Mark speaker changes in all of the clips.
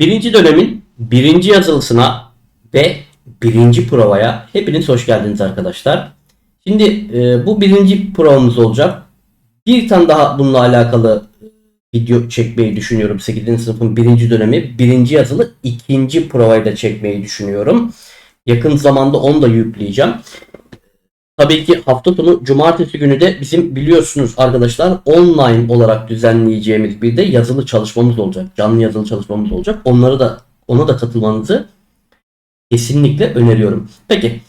Speaker 1: Birinci dönemin birinci yazılısına ve birinci provaya hepiniz hoş geldiniz arkadaşlar. Şimdi e, bu birinci provamız olacak. Bir tane daha bununla alakalı video çekmeyi düşünüyorum. 8. sınıfın birinci dönemi birinci yazılı ikinci provayı da çekmeyi düşünüyorum. Yakın zamanda onu da yükleyeceğim. Tabii ki hafta sonu cumartesi günü de bizim biliyorsunuz arkadaşlar online olarak düzenleyeceğimiz bir de yazılı çalışmamız olacak. Canlı yazılı çalışmamız olacak. Onları da ona da katılmanızı kesinlikle öneriyorum. Peki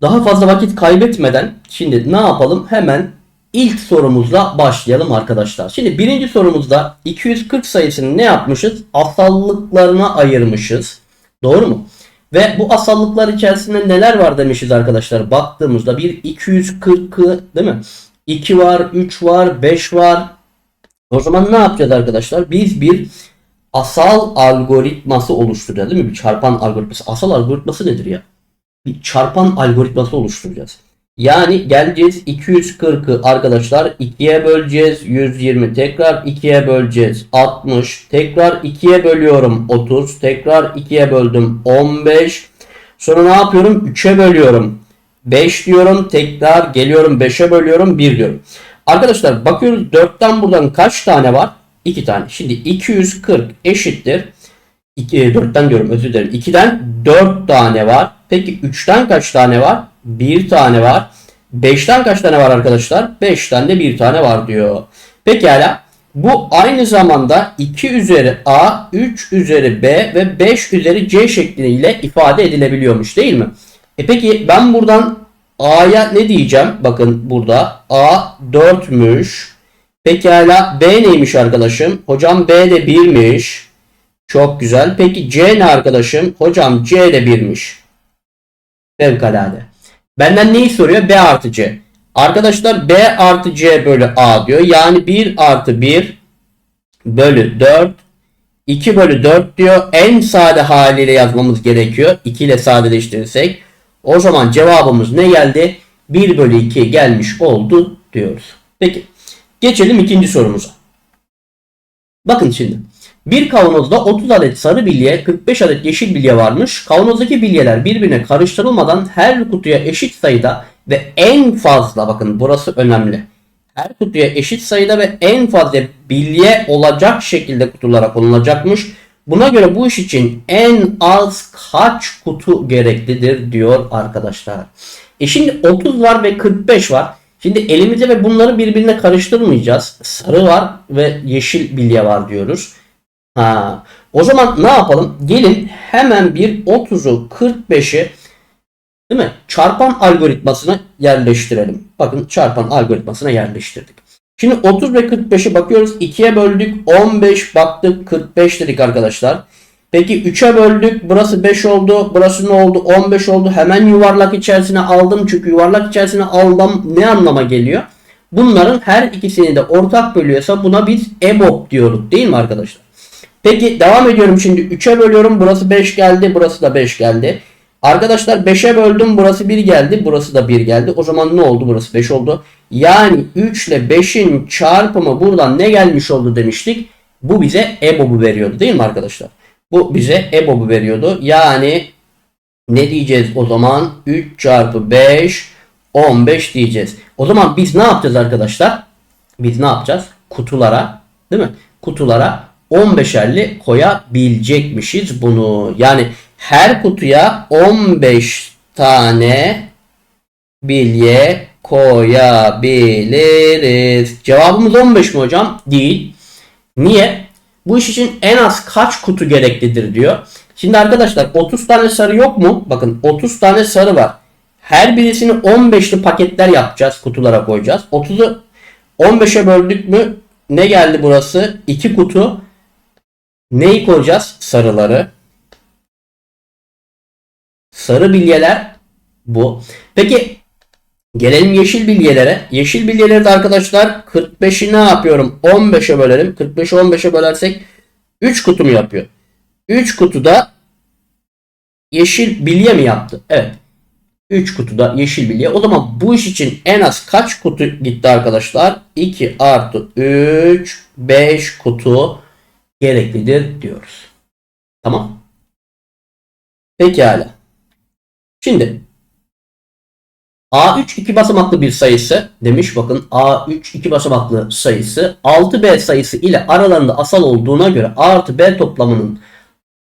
Speaker 1: daha fazla vakit kaybetmeden şimdi ne yapalım? Hemen ilk sorumuzla başlayalım arkadaşlar. Şimdi birinci sorumuzda 240 sayısını ne yapmışız? Asallıklarına ayırmışız. Doğru mu? Ve bu asallıklar içerisinde neler var demişiz arkadaşlar. Baktığımızda bir 240'ı değil mi? 2 var, 3 var, 5 var. O zaman ne yapacağız arkadaşlar? Biz bir asal algoritması oluşturacağız değil mi? Bir çarpan algoritması. Asal algoritması nedir ya? Bir çarpan algoritması oluşturacağız. Yani geleceğiz 240'ı arkadaşlar 2'ye böleceğiz 120 tekrar 2'ye böleceğiz 60 tekrar 2'ye bölüyorum 30 tekrar 2'ye böldüm 15 sonra ne yapıyorum 3'e bölüyorum 5 diyorum tekrar geliyorum 5'e bölüyorum 1 diyorum. Arkadaşlar bakıyoruz 4'ten buradan kaç tane var? 2 tane. Şimdi 240 eşittir 2, 4'ten diyorum özür dilerim. 2'den 4 tane var. Peki 3'ten kaç tane var? 1 tane var. 5'ten kaç tane var arkadaşlar? 5'ten de 1 tane var diyor. Pekala. Bu aynı zamanda 2 üzeri A, 3 üzeri B ve 5 üzeri C şekliyle ifade edilebiliyormuş değil mi? E peki ben buradan A'ya ne diyeceğim? Bakın burada A 4'müş. Pekala B neymiş arkadaşım? Hocam B de 1'miş. Çok güzel. Peki C ne arkadaşım? Hocam C de 1'miş. Fevkalade. Benden neyi soruyor? B artı C. Arkadaşlar B artı C bölü A diyor. Yani 1 artı 1 bölü 4 2 bölü 4 diyor. En sade haliyle yazmamız gerekiyor. 2 ile sadeleştirirsek. O zaman cevabımız ne geldi? 1 bölü 2 gelmiş oldu diyoruz. Peki. Geçelim ikinci sorumuza. Bakın şimdi. Bir kavanozda 30 adet sarı bilye, 45 adet yeşil bilye varmış. Kavanozdaki bilyeler birbirine karıştırılmadan her kutuya eşit sayıda ve en fazla bakın burası önemli. Her kutuya eşit sayıda ve en fazla bilye olacak şekilde kutulara konulacakmış. Buna göre bu iş için en az kaç kutu gereklidir diyor arkadaşlar. E şimdi 30 var ve 45 var. Şimdi elimizde ve bunları birbirine karıştırmayacağız. Sarı var ve yeşil bilye var diyoruz. Ha. O zaman ne yapalım? Gelin hemen bir 30'u 45'i değil mi? Çarpan algoritmasına yerleştirelim. Bakın çarpan algoritmasına yerleştirdik. Şimdi 30 ve 45'i bakıyoruz. 2'ye böldük. 15 baktık. 45 dedik arkadaşlar. Peki 3'e böldük. Burası 5 oldu. Burası ne oldu? 15 oldu. Hemen yuvarlak içerisine aldım. Çünkü yuvarlak içerisine aldım ne anlama geliyor? Bunların her ikisini de ortak bölüyorsa buna biz EBOB diyoruz. Değil mi arkadaşlar? Peki devam ediyorum şimdi 3'e bölüyorum. Burası 5 geldi. Burası da 5 geldi. Arkadaşlar 5'e böldüm. Burası 1 geldi. Burası da 1 geldi. O zaman ne oldu? Burası 5 oldu. Yani 3 ile 5'in çarpımı buradan ne gelmiş oldu demiştik. Bu bize EBOB'u veriyordu değil mi arkadaşlar? Bu bize EBOB'u veriyordu. Yani ne diyeceğiz o zaman? 3 çarpı 5 15 diyeceğiz. O zaman biz ne yapacağız arkadaşlar? Biz ne yapacağız? Kutulara değil mi? Kutulara 15'erli koyabilecekmişiz bunu. Yani her kutuya 15 tane bilye koyabiliriz. Cevabımız 15 mi hocam? Değil. Niye? Bu iş için en az kaç kutu gereklidir diyor. Şimdi arkadaşlar 30 tane sarı yok mu? Bakın 30 tane sarı var. Her birisini 15'li paketler yapacağız. Kutulara koyacağız. 30'u 15'e böldük mü ne geldi burası? 2 kutu. Neyi koyacağız? Sarıları. Sarı bilyeler bu. Peki gelelim yeşil bilyelere. Yeşil bilyeleri de arkadaşlar 45'i ne yapıyorum? 15'e bölelim. 45'i 15'e bölersek 3 kutu mu yapıyor? 3 kutuda yeşil bilye mi yaptı? Evet. 3 kutuda yeşil bilye. O zaman bu iş için en az kaç kutu gitti arkadaşlar? 2 artı 3 5 kutu gereklidir diyoruz. Tamam. Pekala. Şimdi A3 iki basamaklı bir sayısı demiş bakın A3 iki basamaklı sayısı 6B sayısı ile aralarında asal olduğuna göre A artı B toplamının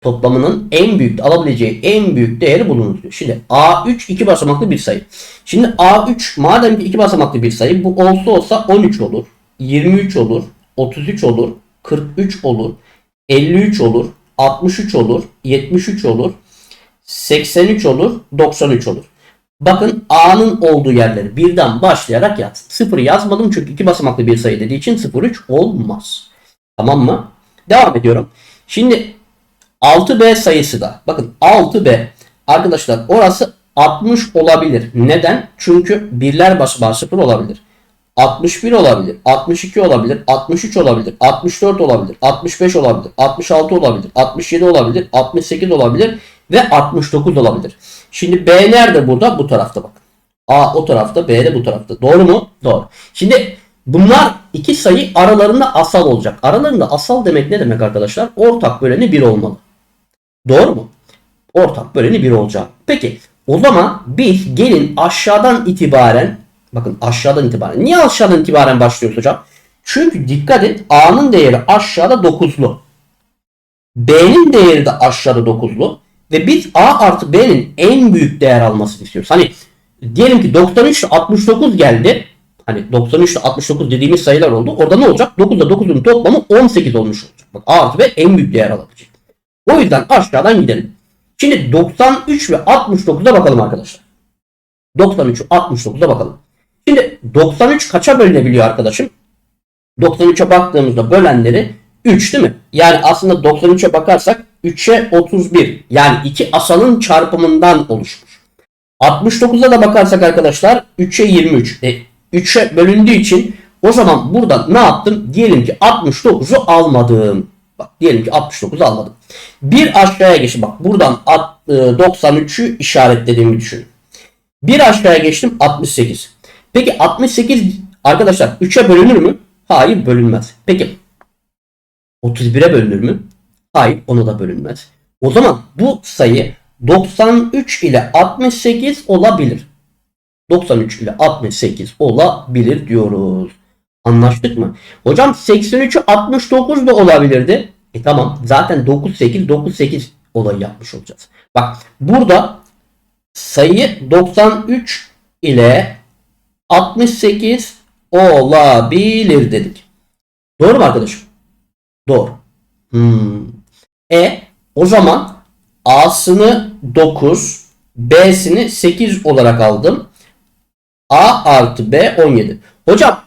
Speaker 1: toplamının en büyük alabileceği en büyük değeri bulunur diyor. Şimdi A3 iki basamaklı bir sayı. Şimdi A3 madem ki iki basamaklı bir sayı bu olsa olsa 13 olur. 23 olur. 33 olur. 43 olur. 53 olur. 63 olur. 73 olur. 83 olur. 93 olur. Bakın A'nın olduğu yerleri birden başlayarak yaz. 0 yazmadım çünkü iki basamaklı bir sayı dediği için 03 olmaz. Tamam mı? Devam ediyorum. Şimdi 6B sayısı da bakın 6B arkadaşlar orası 60 olabilir. Neden? Çünkü birler basamağı 0 olabilir. 61 olabilir, 62 olabilir, 63 olabilir, 64 olabilir, 65 olabilir, 66 olabilir, 67 olabilir, 68 olabilir ve 69 olabilir. Şimdi B nerede burada? Bu tarafta bak. A o tarafta, B de bu tarafta. Doğru mu? Doğru. Şimdi bunlar iki sayı aralarında asal olacak. Aralarında asal demek ne demek arkadaşlar? Ortak böleni 1 olmalı. Doğru mu? Ortak böleni 1 olacak. Peki o zaman biz gelin aşağıdan itibaren bakın aşağıdan itibaren. Niye aşağıdan itibaren başlıyoruz hocam? Çünkü dikkat et A'nın değeri aşağıda 9'lu. B'nin değeri de aşağıda 9'lu. Ve biz A artı B'nin en büyük değer almasını istiyoruz. Hani diyelim ki 93 ile 69 geldi. Hani 93 ile 69 dediğimiz sayılar oldu. Orada ne olacak? 9 ile 9'un toplamı 18 olmuş olacak. Bak A artı B en büyük değer alabilecek. O yüzden aşağıdan gidelim. Şimdi 93 ve 69'a bakalım arkadaşlar. 93'ü 69'a bakalım. Şimdi 93 kaça bölünebiliyor arkadaşım? 93'e baktığımızda bölenleri 3 değil mi? Yani aslında 93'e bakarsak 3'e 31. Yani iki asalın çarpımından oluşmuş. 69'a da bakarsak arkadaşlar 3'e 23. E, 3'e bölündüğü için o zaman burada ne yaptım? Diyelim ki 69'u almadım. Bak diyelim ki 69'u almadım. Bir aşağıya geçtim. Bak buradan 93'ü işaretlediğimi düşünün. Bir aşağıya geçtim 68. Peki 68 arkadaşlar 3'e bölünür mü? Hayır bölünmez. Peki 31'e bölünür mü? Hayır ona da bölünmez. O zaman bu sayı 93 ile 68 olabilir. 93 ile 68 olabilir diyoruz. Anlaştık mı? Hocam 83'ü 69 da olabilirdi. E tamam zaten 98 98 olayı yapmış olacağız. Bak burada sayı 93 ile 68 olabilir dedik. Doğru mu arkadaşım? Doğru. Hmm. E o zaman A'sını 9, B'sini 8 olarak aldım. A artı B 17. Hocam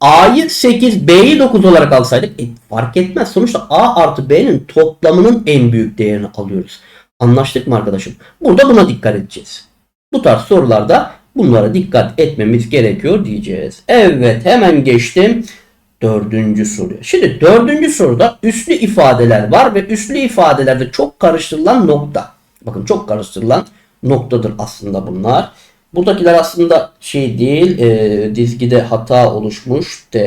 Speaker 1: A'yı 8, B'yi 9 olarak alsaydık e, fark etmez. Sonuçta A artı B'nin toplamının en büyük değerini alıyoruz. Anlaştık mı arkadaşım? Burada buna dikkat edeceğiz. Bu tarz sorularda bunlara dikkat etmemiz gerekiyor diyeceğiz. Evet hemen geçtim dördüncü soruya. Şimdi dördüncü soruda üslü ifadeler var ve üslü ifadelerde çok karıştırılan nokta. Bakın çok karıştırılan noktadır aslında bunlar. Buradakiler aslında şey değil e, dizgide hata oluşmuş D,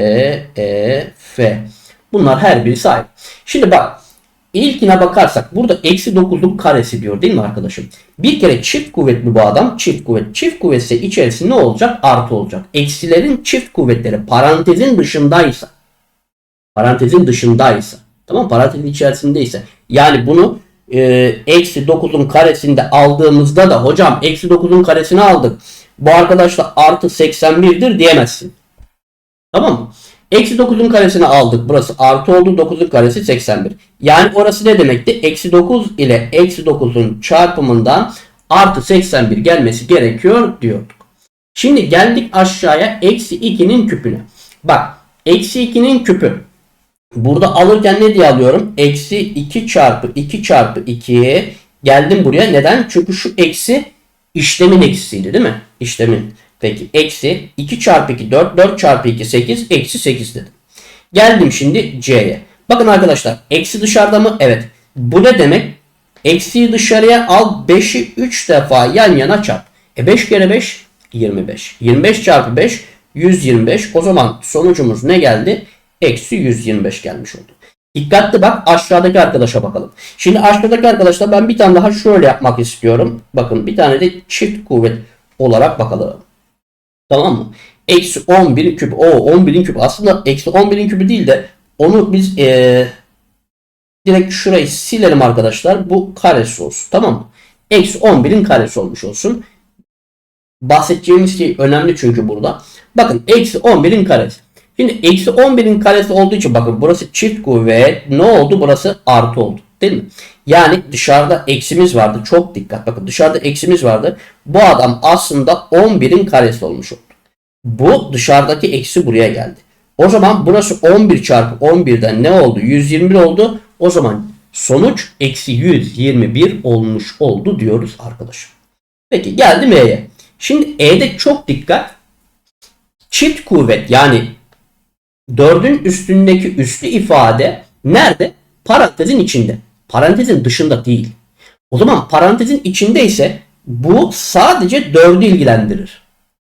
Speaker 1: E, F. Bunlar her birisi ayrı. Şimdi bak ilkine bakarsak burada eksi 9'luk karesi diyor değil mi arkadaşım? Bir kere çift kuvvetli bu adam çift kuvvet. Çift kuvvetse içerisinde ne olacak? Artı olacak. Eksilerin çift kuvvetleri parantezin dışındaysa parantezin dışındaysa tamam parantezin içerisindeyse yani bunu e, eksi 9'un karesinde aldığımızda da hocam eksi 9'un karesini aldık. Bu arkadaşla artı 81'dir diyemezsin. Tamam mı? Eksi 9'un karesini aldık. Burası artı oldu. 9'un karesi 81. Yani orası ne demekti? Eksi 9 ile eksi 9'un çarpımından artı 81 gelmesi gerekiyor diyorduk. Şimdi geldik aşağıya eksi 2'nin küpüne. Bak eksi 2'nin küpü. Burada alırken ne diye alıyorum? Eksi 2 çarpı 2 çarpı 2'ye geldim buraya. Neden? Çünkü şu eksi işlemin eksisiydi değil mi? İşlemin. Peki eksi 2 çarpı 2 4 4 çarpı 2 8 eksi 8 dedim. Geldim şimdi C'ye. Bakın arkadaşlar eksi dışarıda mı? Evet. Bu ne demek? Eksiyi dışarıya al 5'i 3 defa yan yana çarp. E 5 kere 5 25. 25 çarpı 5 125. O zaman sonucumuz ne geldi? Eksi 125 gelmiş oldu. Dikkatli bak aşağıdaki arkadaşa bakalım. Şimdi aşağıdaki arkadaşlar ben bir tane daha şöyle yapmak istiyorum. Bakın bir tane de çift kuvvet olarak bakalım. Tamam mı? Eksi 11'in küpü. O 11'in küpü. Aslında eksi 11'in küpü değil de onu biz eee direkt şurayı silelim arkadaşlar. Bu karesi olsun. Tamam mı? Eksi 11'in karesi olmuş olsun. Bahsedeceğimiz şey önemli çünkü burada. Bakın eksi 11'in karesi. Şimdi eksi 11'in karesi olduğu için bakın burası çift kuvvet. Ne oldu? Burası artı oldu. Değil mi? Yani dışarıda eksimiz vardı. Çok dikkat. Bakın dışarıda eksimiz vardı. Bu adam aslında 11'in karesi olmuş oldu. Bu dışarıdaki eksi buraya geldi. O zaman burası 11 çarpı 11'den ne oldu? 121 oldu. O zaman sonuç eksi 121 olmuş oldu diyoruz arkadaşım. Peki geldim E'ye. Şimdi E'de çok dikkat. Çift kuvvet yani 4'ün üstündeki üslü ifade nerede? Parantezin içinde. Parantezin dışında değil. O zaman parantezin içinde ise bu sadece 4'ü ilgilendirir.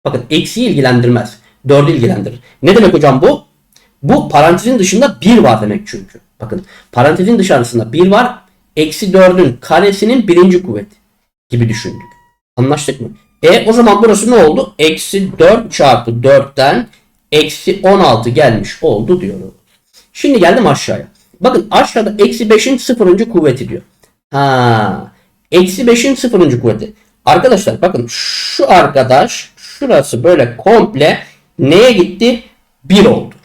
Speaker 1: Bakın eksiyi ilgilendirmez. 4'ü ilgilendirir. Ne demek hocam bu? Bu parantezin dışında 1 var demek çünkü. Bakın parantezin dışarısında 1 var. Eksi 4'ün karesinin birinci kuvveti gibi düşündük. Anlaştık mı? E o zaman burası ne oldu? Eksi 4 çarpı 4'ten eksi 16 gelmiş oldu diyoruz. Şimdi geldim aşağıya. Bakın aşağıda eksi 5'in sıfırıncı kuvveti diyor. Ha, eksi 5'in sıfırıncı kuvveti. Arkadaşlar bakın şu arkadaş şurası böyle komple neye gitti? 1 oldu.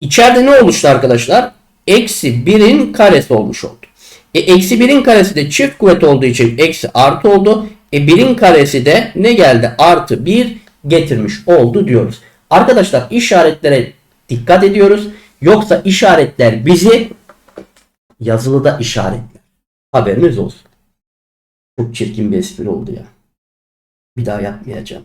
Speaker 1: İçeride ne oluştu arkadaşlar? Eksi 1'in karesi olmuş oldu. E, eksi 1'in karesi de çift kuvvet olduğu için eksi artı oldu. E 1'in karesi de ne geldi? Artı 1 getirmiş oldu diyoruz. Arkadaşlar işaretlere dikkat ediyoruz. Yoksa işaretler bizi yazılıda işaretler. Haberiniz olsun. Çok çirkin bir espri oldu ya. Bir daha yapmayacağım.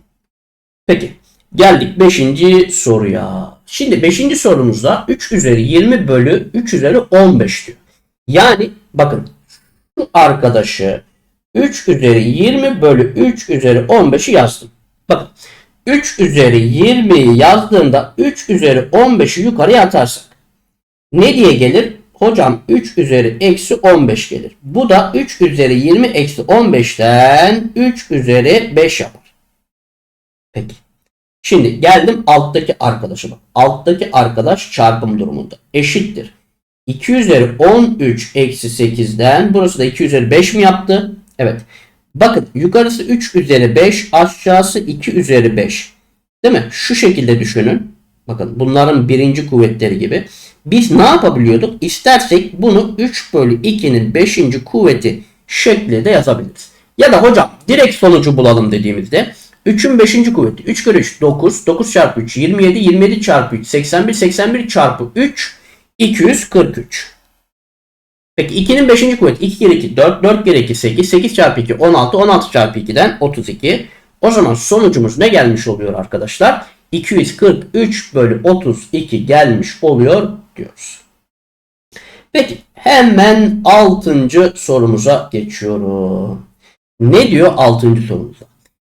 Speaker 1: Peki. Geldik 5. soruya. Şimdi 5. sorumuzda 3 üzeri 20 bölü 3 üzeri 15 diyor. Yani bakın şu arkadaşı 3 üzeri 20 bölü 3 üzeri 15'i yazdım. Bakın 3 üzeri 20'yi yazdığında 3 üzeri 15'i yukarıya atarsak ne diye gelir? Hocam 3 üzeri eksi 15 gelir. Bu da 3 üzeri 20 eksi 15'ten 3 üzeri 5 yapar. Peki. Şimdi geldim alttaki arkadaşa bak. Alttaki arkadaş çarpım durumunda. Eşittir. 2 üzeri 13 eksi 8'den burası da 2 üzeri 5 mi yaptı? Evet. Bakın yukarısı 3 üzeri 5 aşağısı 2 üzeri 5. Değil mi? Şu şekilde düşünün. Bakın bunların birinci kuvvetleri gibi. Biz ne yapabiliyorduk? İstersek bunu 3 bölü 2'nin 5. kuvveti şeklinde yazabiliriz. Ya da hocam direkt sonucu bulalım dediğimizde 3'ün 5. kuvveti 3 kere 3 9 9 çarpı 3 27 27 çarpı 3 81 81 çarpı 3 243. Peki 2'nin 5. kuvveti 2 kere 2 4 4 kere 2 8 8 çarpı 2 16 16 çarpı 2'den 32. O zaman sonucumuz ne gelmiş oluyor arkadaşlar? 243 bölü 32 gelmiş oluyor diyoruz. Peki hemen 6. sorumuza geçiyorum. Ne diyor 6. sorumuzda?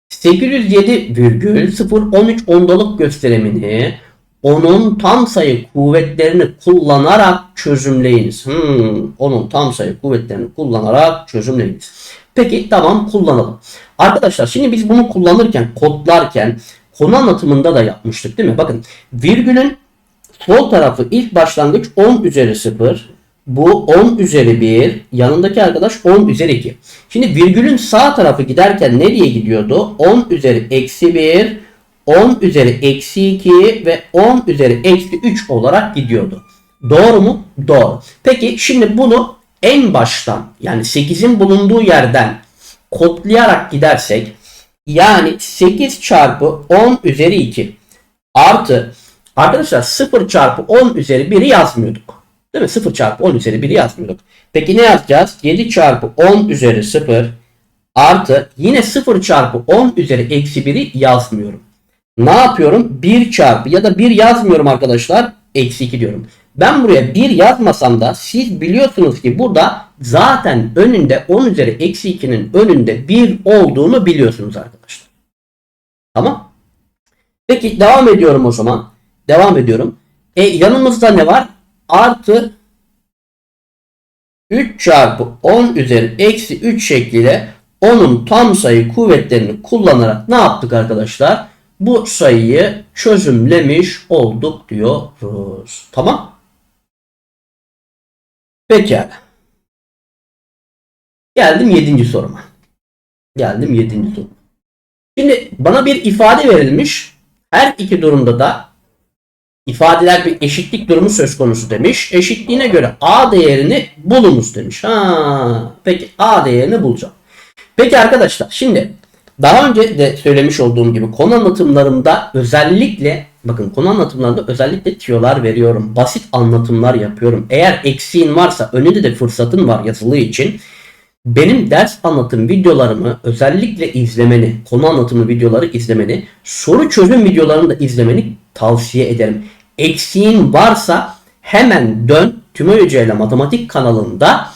Speaker 1: 807,013 ondalık gösterimini onun tam sayı kuvvetlerini kullanarak çözümleyiniz. Hmm, onun tam sayı kuvvetlerini kullanarak çözümleyiniz. Peki tamam kullanalım. Arkadaşlar şimdi biz bunu kullanırken, kodlarken konu anlatımında da yapmıştık değil mi? Bakın virgülün sol tarafı ilk başlangıç 10 üzeri 0. Bu 10 üzeri 1. Yanındaki arkadaş 10 üzeri 2. Şimdi virgülün sağ tarafı giderken nereye gidiyordu? 10 üzeri eksi 1, 10 üzeri eksi 2 ve 10 üzeri eksi 3 olarak gidiyordu. Doğru mu? Doğru. Peki şimdi bunu en baştan yani 8'in bulunduğu yerden kodlayarak gidersek yani 8 çarpı 10 üzeri 2 artı arkadaşlar 0 çarpı 10 üzeri 1'i yazmıyorduk. Değil mi? 0 çarpı 10 üzeri 1'i yazmıyorduk. Peki ne yazacağız? 7 çarpı 10 üzeri 0 artı yine 0 çarpı 10 üzeri eksi 1'i yazmıyorum. Ne yapıyorum? 1 çarpı ya da 1 yazmıyorum arkadaşlar. Eksi 2 diyorum. Ben buraya 1 yazmasam da siz biliyorsunuz ki burada zaten önünde 10 üzeri eksi 2'nin önünde 1 olduğunu biliyorsunuz arkadaşlar. Tamam. Peki devam ediyorum o zaman. Devam ediyorum. E yanımızda ne var? Artı 3 çarpı 10 üzeri eksi 3 şekliyle onun tam sayı kuvvetlerini kullanarak ne yaptık arkadaşlar? Bu sayıyı çözümlemiş olduk diyoruz. Tamam. Pekala. Geldim 7. soruma. Geldim 7. soruma. Şimdi bana bir ifade verilmiş. Her iki durumda da ifadeler bir eşitlik durumu söz konusu demiş. Eşitliğine göre A değerini bulunuz demiş. Ha, peki A değerini bulacağım. Peki arkadaşlar şimdi daha önce de söylemiş olduğum gibi konu anlatımlarımda özellikle bakın konu anlatımlarında özellikle tiyolar veriyorum. Basit anlatımlar yapıyorum. Eğer eksiğin varsa önünde de fırsatın var yazılı için benim ders anlatım videolarımı özellikle izlemeni, konu anlatımı videoları izlemeni, soru çözüm videolarını da izlemeni tavsiye ederim. Eksiğin varsa hemen dön Tümay Hoca ile Matematik kanalında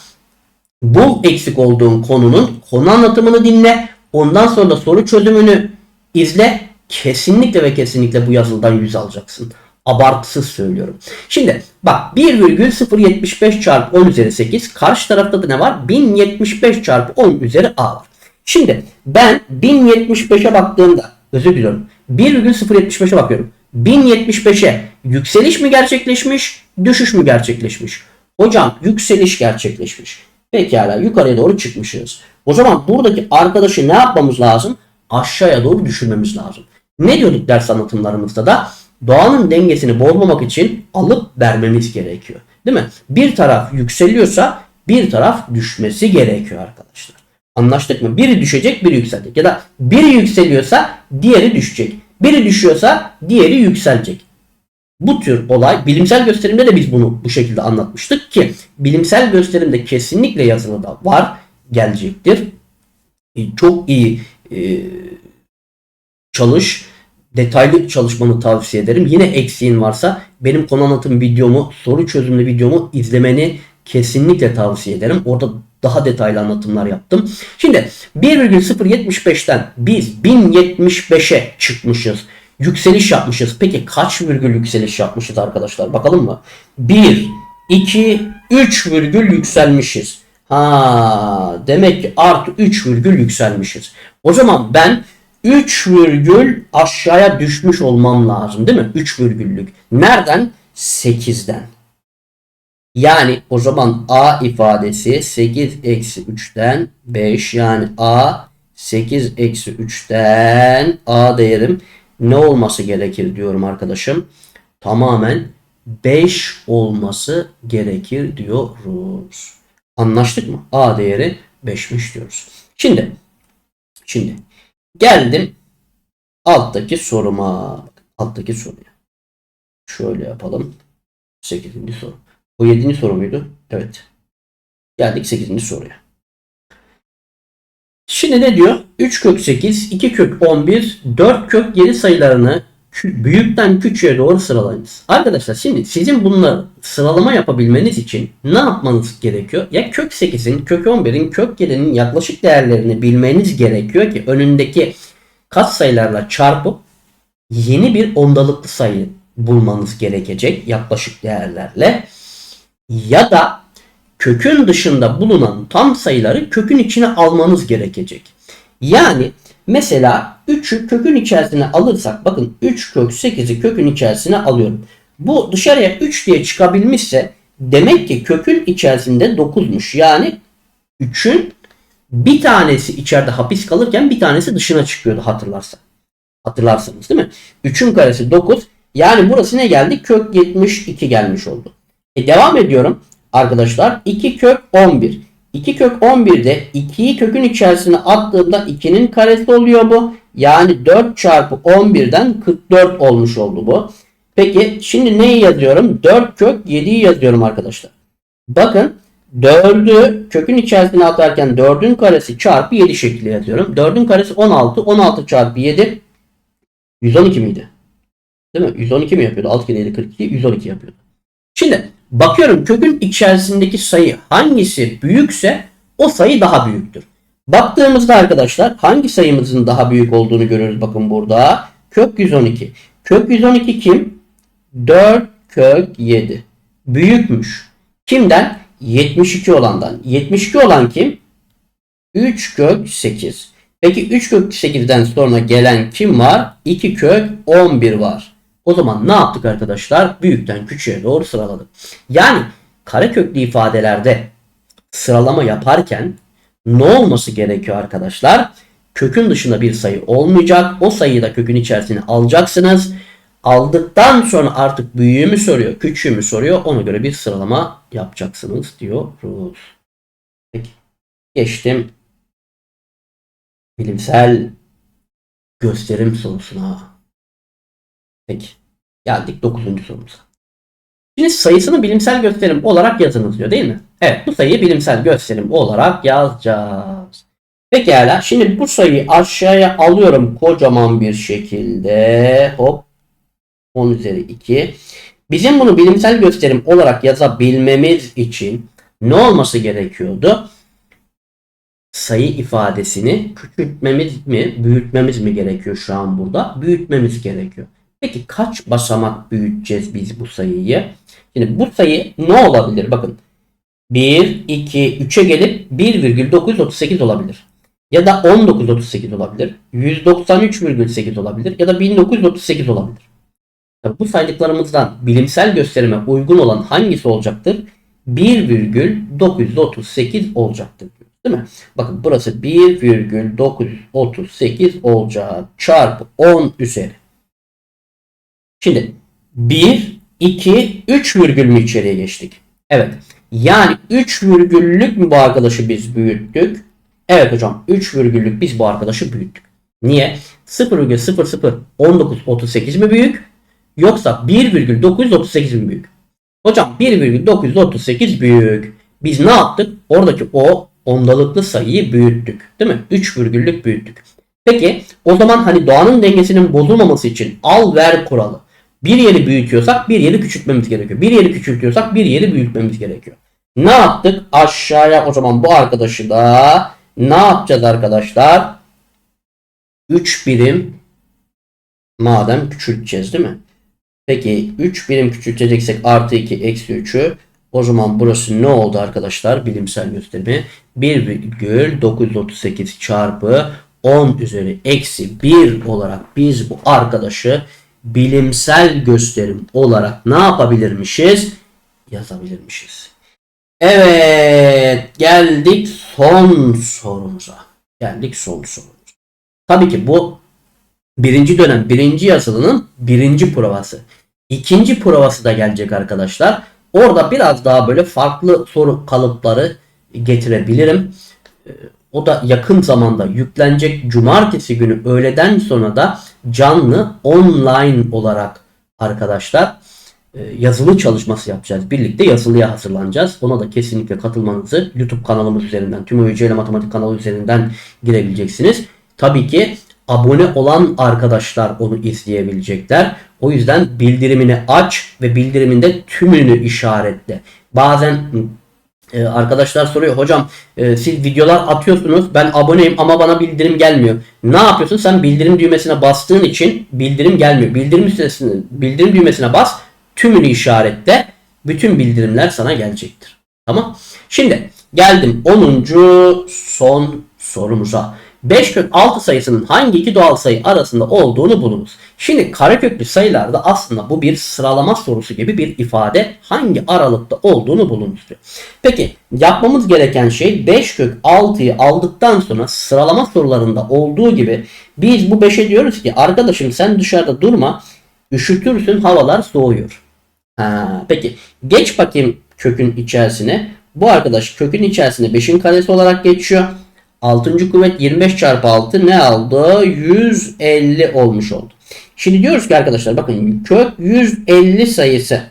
Speaker 1: bu eksik olduğun konunun konu anlatımını dinle. Ondan sonra da soru çözümünü izle. Kesinlikle ve kesinlikle bu yazıldan yüz alacaksın. Abartısız söylüyorum. Şimdi bak 1,075 çarpı 10 üzeri 8. Karşı tarafta da ne var? 1075 çarpı 10 üzeri a var. Şimdi ben 1075'e baktığımda özür diliyorum. 1,075'e bakıyorum. 1075'e yükseliş mi gerçekleşmiş, düşüş mü gerçekleşmiş? Hocam yükseliş gerçekleşmiş. Pekala yukarıya doğru çıkmışız. O zaman buradaki arkadaşı ne yapmamız lazım? Aşağıya doğru düşürmemiz lazım. Ne diyorduk ders anlatımlarımızda da? Doğanın dengesini bozmamak için alıp vermemiz gerekiyor. Değil mi? Bir taraf yükseliyorsa bir taraf düşmesi gerekiyor arkadaşlar. Anlaştık mı? Biri düşecek, biri yükselecek. Ya da biri yükseliyorsa diğeri düşecek. Biri düşüyorsa diğeri yükselecek. Bu tür olay bilimsel gösterimde de biz bunu bu şekilde anlatmıştık ki bilimsel gösterimde kesinlikle yazılıda var gelecektir. E, Çok iyi e, çalış. Detaylı çalışmanı tavsiye ederim. Yine eksiğin varsa benim konu anlatım videomu, soru çözümlü videomu izlemeni kesinlikle tavsiye ederim. Orada daha detaylı anlatımlar yaptım. Şimdi 1,075'ten biz 1075'e çıkmışız. Yükseliş yapmışız. Peki kaç virgül yükseliş yapmışız arkadaşlar? Bakalım mı? 1, 2, 3 virgül yükselmişiz. Ha, demek ki artı 3 virgül yükselmişiz. O zaman ben 3 virgül aşağıya düşmüş olmam lazım değil mi? 3 virgüllük. Nereden? 8'den. Yani o zaman A ifadesi 8 eksi 3'ten 5 yani A 8 eksi 3'ten A değerim ne olması gerekir diyorum arkadaşım. Tamamen 5 olması gerekir diyoruz. Anlaştık mı? A değeri 5'miş diyoruz. Şimdi şimdi geldim alttaki soruma. Alttaki soruya. Şöyle yapalım. 8. soru. O 7. soru muydu? Evet. Geldik 8. soruya. Şimdi ne diyor? 3 kök 8, 2 kök 11, 4 kök 7 sayılarını büyükten küçüğe doğru sıralayınız. Arkadaşlar şimdi sizin bunları sıralama yapabilmeniz için ne yapmanız gerekiyor? Ya kök 8'in, kök 11'in, kök 7'nin yaklaşık değerlerini bilmeniz gerekiyor ki önündeki katsayılarla çarpıp yeni bir ondalıklı sayı bulmanız gerekecek yaklaşık değerlerle ya da kökün dışında bulunan tam sayıları kökün içine almanız gerekecek. Yani mesela 3'ü kökün içerisine alırsak bakın 3 kök 8'i kökün içerisine alıyorum. Bu dışarıya 3 diye çıkabilmişse demek ki kökün içerisinde 9'muş. Yani 3'ün bir tanesi içeride hapis kalırken bir tanesi dışına çıkıyordu hatırlarsan. Hatırlarsanız değil mi? 3'ün karesi 9. Yani burası ne geldi? Kök 72 gelmiş oldu. E devam ediyorum arkadaşlar. 2 kök 11. 2 kök 11'de 2'yi kökün içerisine attığımda 2'nin karesi oluyor bu. Yani 4 çarpı 11'den 44 olmuş oldu bu. Peki şimdi neyi yazıyorum? 4 kök 7'yi yazıyorum arkadaşlar. Bakın 4'ü kökün içerisine atarken 4'ün karesi çarpı 7 şekli yazıyorum. 4'ün karesi 16. 16 çarpı 7 112 miydi? Değil mi? 112 mi yapıyordu? 6 kere 7 42 112 yapıyordu. Şimdi bakıyorum kökün içerisindeki sayı hangisi büyükse o sayı daha büyüktür. Baktığımızda arkadaşlar hangi sayımızın daha büyük olduğunu görüyoruz bakın burada. Kök 112. Kök 112 kim? 4 kök 7. Büyükmüş. Kimden? 72 olandan. 72 olan kim? 3 kök 8. Peki 3 kök 8'den sonra gelen kim var? 2 kök 11 var. O zaman ne yaptık arkadaşlar? Büyükten küçüğe doğru sıraladık. Yani kareköklü ifadelerde sıralama yaparken ne olması gerekiyor arkadaşlar? Kökün dışında bir sayı olmayacak. O sayıyı da kökün içerisine alacaksınız. Aldıktan sonra artık büyüğü mü soruyor, küçüğü mü soruyor. Ona göre bir sıralama yapacaksınız diyoruz. Peki. Geçtim bilimsel gösterim sorusuna. Peki. Geldik 9. sorumuza. Şimdi sayısını bilimsel gösterim olarak yazınız diyor değil mi? Evet bu sayıyı bilimsel gösterim olarak yazacağız. Pekala şimdi bu sayıyı aşağıya alıyorum kocaman bir şekilde. Hop 10 üzeri 2. Bizim bunu bilimsel gösterim olarak yazabilmemiz için ne olması gerekiyordu? sayı ifadesini küçültmemiz mi, büyütmemiz mi gerekiyor şu an burada? Büyütmemiz gerekiyor. Peki kaç basamak büyüteceğiz biz bu sayıyı? Şimdi bu sayı ne olabilir? Bakın 1, 2, 3'e gelip 1,938 olabilir. Ya da 1938 olabilir. 193,8 olabilir. Ya da 1938 olabilir. Tabii bu saydıklarımızdan bilimsel gösterime uygun olan hangisi olacaktır? 1,938 olacaktır. Değil mi? Bakın burası 1,938 olacak. Çarpı 10 üzeri. Şimdi 1, 2, 3 virgül mü içeriye geçtik? Evet. Yani 3 virgüllük mü bu arkadaşı biz büyüttük? Evet hocam 3 virgüllük biz bu arkadaşı büyüttük. Niye? 0,001938 mi büyük? Yoksa 1,938 mi büyük? Hocam 1,938 büyük. Biz ne yaptık? Oradaki o ondalıklı sayıyı büyüttük. Değil mi? 3 virgüllük büyüttük. Peki o zaman hani doğanın dengesinin bozulmaması için al ver kuralı. Bir yeri büyütüyorsak bir yeri küçültmemiz gerekiyor. Bir yeri küçültüyorsak bir yeri büyütmemiz gerekiyor. Ne yaptık? Aşağıya o zaman bu arkadaşı da ne yapacağız arkadaşlar? 3 birim madem küçülteceğiz değil mi? Peki 3 birim küçülteceksek artı 2 eksi 3'ü o zaman burası ne oldu arkadaşlar? Bilimsel gösterimi 1,938 çarpı 10 üzeri eksi 1 olarak biz bu arkadaşı bilimsel gösterim olarak ne yapabilirmişiz? Yazabilirmişiz. Evet geldik son sorumuza. Geldik son sorumuza. Tabii ki bu birinci dönem birinci yazılının birinci provası. İkinci provası da gelecek arkadaşlar. Orada biraz daha böyle farklı soru kalıpları getirebilirim. O da yakın zamanda yüklenecek cumartesi günü öğleden sonra da canlı online olarak arkadaşlar e, yazılı çalışması yapacağız. Birlikte yazılıya hazırlanacağız. Ona da kesinlikle katılmanızı YouTube kanalımız üzerinden, Tüm Yüceyle Matematik kanalı üzerinden girebileceksiniz. Tabii ki abone olan arkadaşlar onu izleyebilecekler. O yüzden bildirimini aç ve bildiriminde tümünü işaretle. Bazen e, arkadaşlar soruyor hocam e, siz videolar atıyorsunuz ben aboneyim ama bana bildirim gelmiyor. Ne yapıyorsun? Sen bildirim düğmesine bastığın için bildirim gelmiyor. Bildirim sesini, bildirim düğmesine bas tümünü işaretle bütün bildirimler sana gelecektir. Tamam. Şimdi geldim 10. son sorumuza. 5 kök 6 sayısının hangi iki doğal sayı arasında olduğunu bulunuz. Şimdi kareköklü sayılarda aslında bu bir sıralama sorusu gibi bir ifade hangi aralıkta olduğunu bulunuz diyor. Peki yapmamız gereken şey 5 kök 6'yı aldıktan sonra sıralama sorularında olduğu gibi biz bu 5'e diyoruz ki arkadaşım sen dışarıda durma üşütürsün havalar soğuyor. Ha, peki geç bakayım kökün içerisine. Bu arkadaş kökün içerisinde 5'in karesi olarak geçiyor. 6. kuvvet 25 çarpı 6 ne aldı? 150 olmuş oldu. Şimdi diyoruz ki arkadaşlar bakın kök 150 sayısı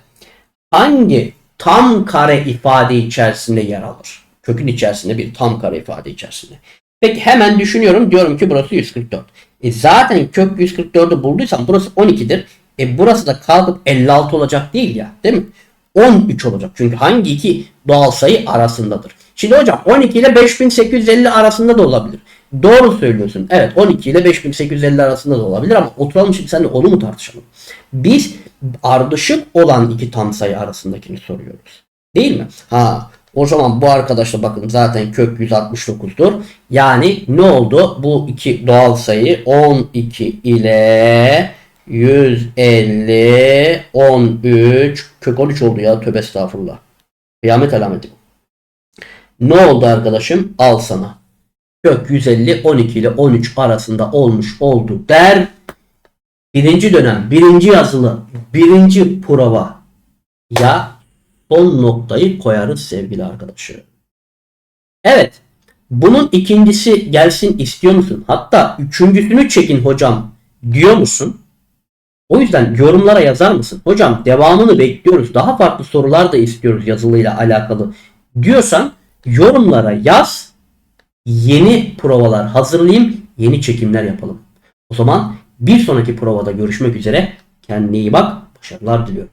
Speaker 1: hangi tam kare ifade içerisinde yer alır? Kökün içerisinde bir tam kare ifade içerisinde. Peki hemen düşünüyorum diyorum ki burası 144. E zaten kök 144'ü bulduysam burası 12'dir. E burası da kalkıp 56 olacak değil ya değil mi? 13 olacak. Çünkü hangi iki doğal sayı arasındadır? Şimdi hocam 12 ile 5850 arasında da olabilir. Doğru söylüyorsun. Evet 12 ile 5850 arasında da olabilir ama oturalım şimdi seninle onu mu tartışalım? Biz ardışık olan iki tam sayı arasındakini soruyoruz. Değil mi? Ha O zaman bu arkadaşla bakın zaten kök 169'dur. Yani ne oldu? Bu iki doğal sayı 12 ile 150 13 kök 13 oldu ya tövbe estağfurullah. Kıyamet alameti. Ne oldu arkadaşım? Al sana. Kök 150 12 ile 13 arasında olmuş oldu der. Birinci dönem, birinci yazılı, birinci prova ya son noktayı koyarız sevgili arkadaşlar. Evet. Bunun ikincisi gelsin istiyor musun? Hatta üçüncüsünü çekin hocam diyor musun? O yüzden yorumlara yazar mısın? Hocam devamını bekliyoruz. Daha farklı sorular da istiyoruz yazılıyla alakalı diyorsan yorumlara yaz. Yeni provalar hazırlayayım. Yeni çekimler yapalım. O zaman bir sonraki provada görüşmek üzere. Kendine iyi bak. Başarılar diliyorum.